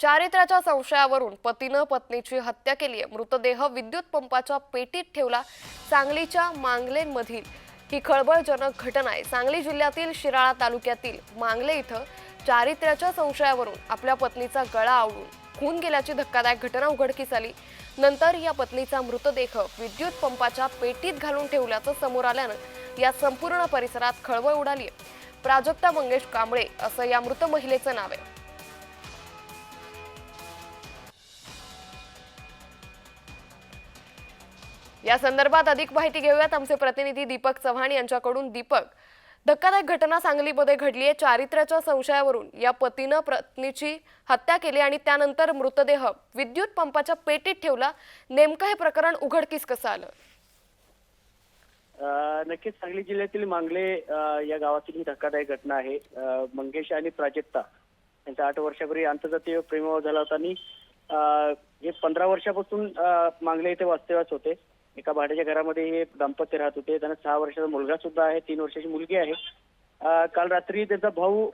चारित्र्याच्या संशयावरून पतीनं पत्नीची हत्या केली आहे. मृतदेह विद्युत पंपाच्या पेटीत ठेवला सांगलीच्या मांगलेंमधील ही खळबळजनक घटना आहे. सांगली जिल्ह्यातील शिराळा तालुक्यातील मांगले इथं चारित्र्याच्या संशयावरून आपल्या पत्नीचा गळा आवळून खून गेल्याची धक्कादायक घटना उघडकीस आली. नंतर या पत्नीचा मृतदेह विद्युत पंपाच्या पेटीत घालून ठेवल्याचं समोर आल्यानं या संपूर्ण परिसरात खळबळ उडाली आहे. प्राजक्ता मंगेश कांबळे असं या मृत महिलेचं नाव आहे. या संदर्भात अधिक माहिती घेऊयात आमचे प्रतिनिधी दीपक चव्हाण यांच्याकडून. दीपक धक्कादायक घटना सांगलीमध्ये घडली आहे. चारित्र्याच्या संशयावरून या पतीनं पत्नीची हत्या केली आणि त्यानंतर मृतदेह विद्युत पंपाच्या पेटीत ठेवला. नेमकं हे प्रकरण उघडकीस कसं आलं? नक्कीच सांगली जिल्ह्यातील मांगले या गावातील ही धक्कादायक घटना आहे. मंगेश आणि प्राजक्ता यांचा आठ वर्षापूर्वी आंतरजातीय प्रेमविवाह झाला होता आणि हे पंधरा वर्षापासून मांगले इथे वास्तव्यास होते. एका भाड्याच्या घरामध्ये हे दाम्पत्य राहत होते. त्यांना सहा वर्षाचा मुलगा सुद्धा आहे तीन वर्षाची मुलगी आहे. काल रात्री त्याचा भाऊ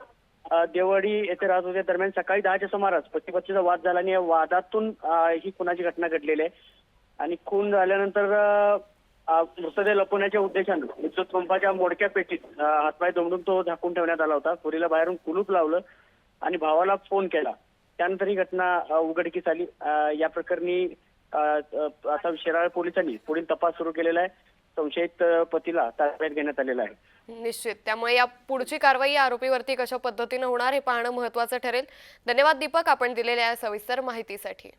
अ, येथे राहत होते. दरम्यान सकाळी दहाच्या सुमारास पती पत्नीचा वाद झाला आणि या वादातून ही खुनाची घटना घडलेली आहे. आणि खून झाल्यानंतर मृतदेह लपवण्याच्या उद्देशानं विद्युत पंपाच्या मोडक्या पेटीत हातपाय दोमडून तो झाकून ठेवण्यात आला होता. पुरीला बाहेरून कुलूप लावलं आणि भावाला फोन केला. त्यानंतर ही घटना उघडकीस आली. या प्रकरणी आता शिराळ पोलिसांनी पुढील तपास सुरू केलेला आहे. संशयित पतीला ताब्यात घेण्यात आलेला आहे. निश्चित. त्यामुळे या पुढची कारवाई आरोपीवरती कशा पद्धतीनं होणार हे पाहणं महत्वाचं ठरेल. धन्यवाद दीपक. आपण दिलेल्या या सविस्तर माहितीसाठी.